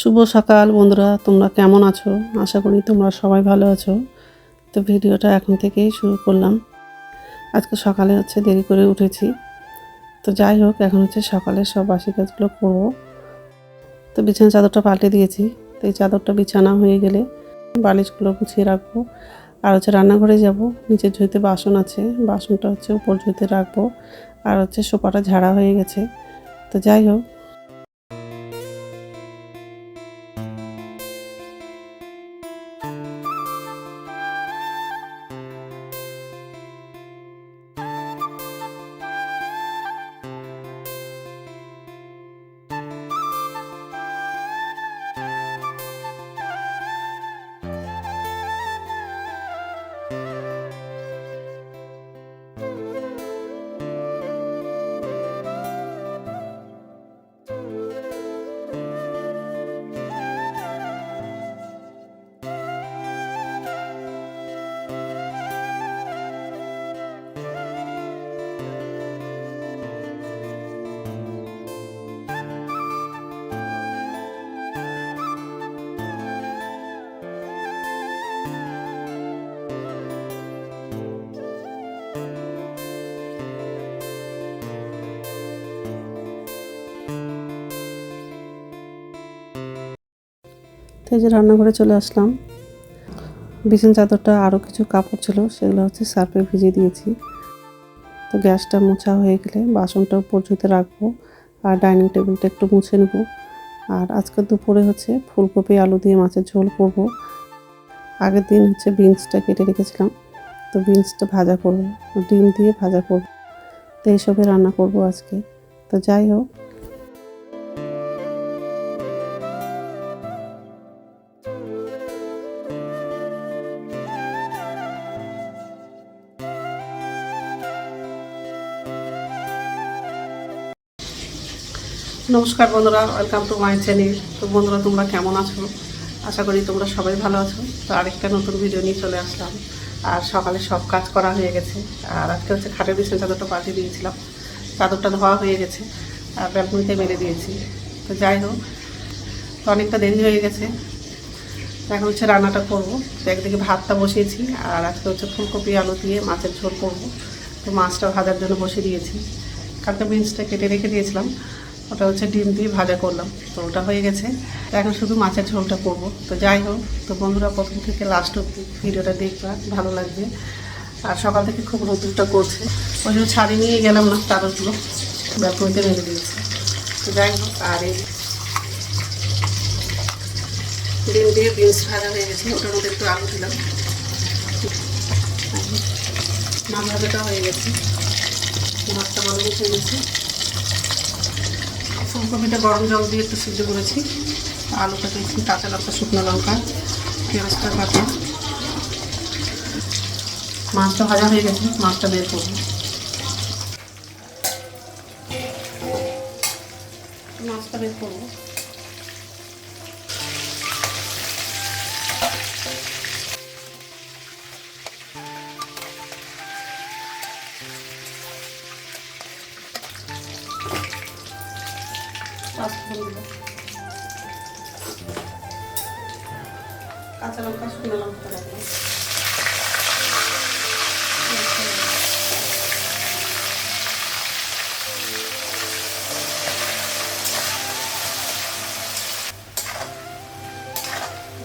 শুভ সকাল বন্ধুরা, তোমরা কেমন আছো? আশা করি তোমরা সবাই ভালো আছো। তো ভিডিওটা এখন থেকেই শুরু করলাম। আজকে সকালে হচ্ছে দেরি করে উঠেছি। তো যাই হোক, এখন হচ্ছে সকালে সব বাসি কাজগুলো করব। তো বিছানা চাদরটা পাল্টে দিয়েছি। তো এই চাদরটা বিছানা হয়ে গেলে বালিশগুলো গুছিয়ে রাখব। আর হচ্ছে রান্নাঘরে যাব। নিচের ঝুঁইতে বাসন আছে। বাসনটা হচ্ছে উপর ঝুঁইতে রাখব। আর হচ্ছে সোফাটা ঝাড়া হয়ে গেছে। তো যাই হোক তো এই যে রান্নাঘরে চলে আসলাম। বিছান চাদরটা আরও কিছু কাপড় ছিল, সেগুলো হচ্ছে সার্ফে ভিজিয়ে দিয়েছি। তো গ্যাসটা মোছা হয়ে গেলে বাসনটা উপর ঝুঁতে রাখব আর ডাইনিং টেবিলটা একটু মুছে নেব। আর আজকে দুপুরে হচ্ছে ফুলকপি, আলু দিয়ে মাছের ঝোল করব। আগের দিন হচ্ছে বিনসটা কেটে রেখেছিলাম, তো বিনসটা ভাজা করব, ডিম দিয়ে ভাজা করব। তো এইসবে রান্না করব আজকে। তো যাই হোক নমস্কার বন্ধুরা ওয়েলকাম টু মাই চ্যানেল তো বন্ধুরা, তোমরা কেমন আছো? আশা করি তোমরা সবাই ভালো আছো। তো আরেকটা নতুন ভিডিও নিয়ে চলে আসলাম। আর সকালে সব কাজ করা হয়ে গেছে। আর আজকে হচ্ছে খাটের বিছানা, চাদরটা পাল্টে দিয়েছিলাম। চাদরটা ধোয়া হয়ে গেছে। আর ব্যালকনিতে মেরে দিয়েছি। তো যাই হোক, তো অনেকটা দেরি হয়ে গেছে। এখন হচ্ছে রান্নাটা করব। তো একদিকে ভাতটা বসিয়েছি, আর আজকে হচ্ছে ফুলকপি, আলু দিয়ে মাছের ঝোল করব। তো মাছটা ভাজার জন্য বসিয়ে দিয়েছি। কালকে বিনসটা কেটে রেখে দিয়েছিলাম। ওটা হচ্ছে ডিম দিয়ে ভাজা করলাম, তো ওটা হয়ে গেছে। এখন শুধু মাছের ঝোলটা করব। তো যাই হোক, তো বন্ধুরা প্রথম থেকে লাস্ট অব্দি ভিডিওটা দেখবা, ভালো লাগবে। আর সকাল থেকে খুব রোদ্রটা করছে। ওই জন্য ছাড়ি নিয়ে গেলাম না চাদরগুলো ব্যালকনিতে মেরে দিয়েছে। তো যাই হোক, আর এই ডিম দিয়ে বিনস ভাজা হয়ে গেছে, ওটার মধ্যে একটু আলু দিলাম। মাছ ভাজাটা হয়ে গেছে। মাছটা ভালো হয়ে গেছে। ফুলকপিটা গরম জল দিয়ে একটু সিদ্ধ করেছি। আলুটা দিয়েছি কাঁচা লঙ্কা, শুকনো লঙ্কা, পেঁয়াজটা কাঁচা। মাছটা ভাজা হয়ে গেছে, মাছটা বের করব। মাছটা বের করব। কাঁচা লঙ্কা শুকনো লঙ্কা লাগবে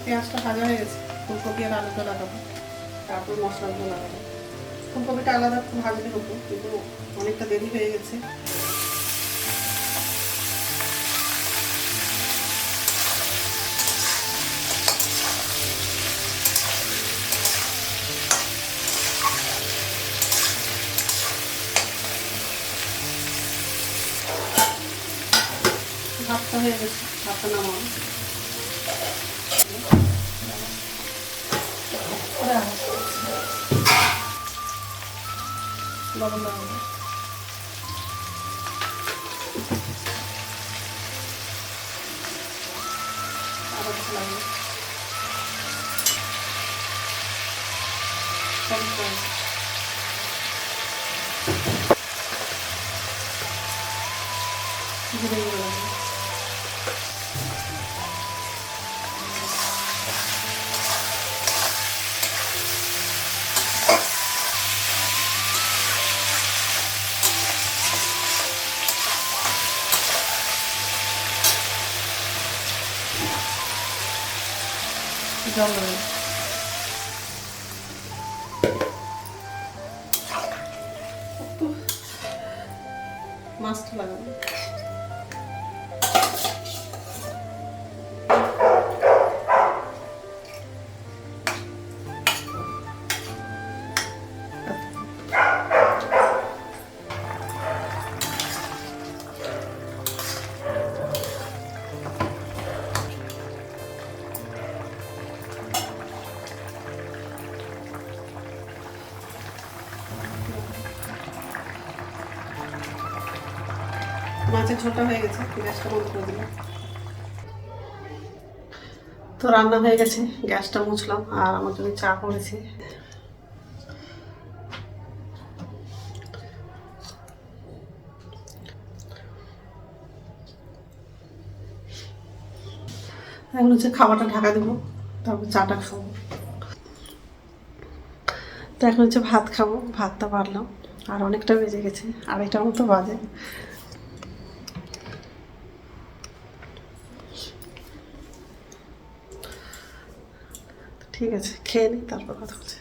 পেঁয়াজটা ভাজা হয়ে গেছে, ফুলকপি আর আলুটা লাগাবো, তারপর মশলাগুলো লাগাবো। ফুলকপিটা আলাদা ভাজলে হতো কিন্তু অনেকটা দেরি হয়ে গেছে। ভাতটা হয়ে গেছে ভাতটা নামাবো লবণ লাগাবো আবার কিছু লাগবে সব করে। জল দেবে মাছটা লাগাবো মাছের ঝোলটা হয়ে গেছে গ্যাসটা বন্ধ করে দিলাম। তো রান্না হয়ে গেছে, গ্যাসটা মুছলাম আর আমার জন্য চা করেছি। এখন হচ্ছে খাবারটা ঢাকা দেবো, তারপর চাটা খাব। তো এখন হচ্ছে ভাত খাব, ভাতটা বাড়লাম, আর অনেকটা বেজে গেছে, আড়াইটার মতো বাজে। ঠিক আছে, খেয়ে নিই তারপর কথা বলছি।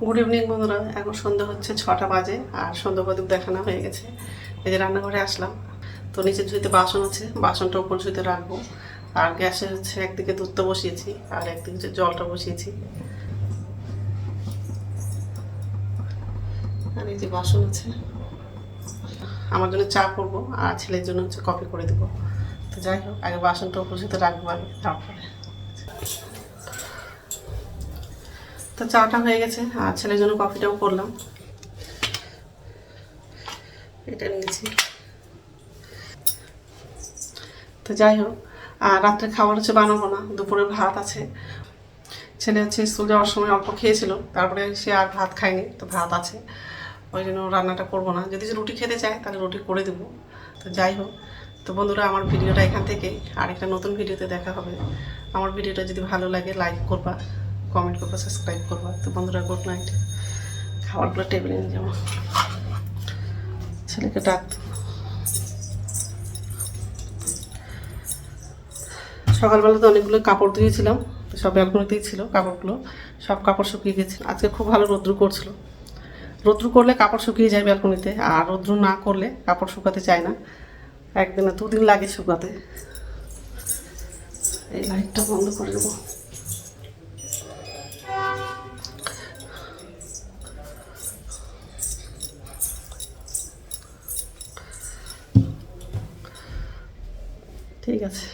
গুড ইভিনিং বন্ধুরা, এখন সন্ধ্যা হচ্ছে ছটা বাজে, আর সন্ধ্যা প্রদীপ দেখানো হয়ে গেছে। এই যে রান্নাঘরে আসলাম, তো নিচের ঝুঁইতে বাসন আছে, বাসনটা উপর ঝুঁইতে রাখব, আর গ্যাসে হচ্ছে একদিকে দুধটা বসিয়েছি, আর একদিকে হচ্ছে জলটা বসিয়েছি। আর এই যে বাসন আছে, আমার জন্য চা করব, আর ছেলের জন্য হচ্ছে কফি করে দেবো। তো যাই হোক, আগে বাসনটা উপর ঝুঁইতে রাখব আগে তারপরে। তো চাটা হয়ে গেছে, আর ছেলের জন্য কফিটাও করলাম। এটা নিয়েছি। তো যাই হোক, আর রাত্রে খাবার হচ্ছে বানাবো না, দুপুরে ভাত আছে। ছেলে হচ্ছে স্কুল যাওয়ার সময় অল্প খেয়েছিল, তারপরে সে আর ভাত খায়নি, তো ভাত আছে। ওই জন্য রান্নাটা করব না। যদি রুটি খেতে চায়, তাহলে রুটি করে দেবো। তো যাই হোক, তো বন্ধুরা, আমার ভিডিওটা এখান থেকে আরেকটা নতুন ভিডিওতে দেখা হবে। আমার ভিডিওটা যদি ভালো লাগে, লাইক করবা। কমেন্ট করবা সাবস্ক্রাইব করবা। তো বন্ধুরা গুড নাইট খাবারগুলো টেবিলে নিয়ে যাব ছেলেকে ডাক। সকালবেলা তো অনেকগুলো কাপড় ধুয়েছিলাম, তো সব ব্যালকনিতেই ছিল কাপড়গুলো। সব কাপড় শুকিয়ে গেছে। আজকে খুব ভালো রৌদ্র করছিল। রৌদ্র করলে কাপড় শুকিয়ে যায় ব্যালকনিতে, আর রৌদ্র না করলে কাপড় শুকাতে চায় না। একদিনে দুদিন লাগে শুকাতে। এই লাইটটা বন্ধ করে দেবো। ঠিক আছে।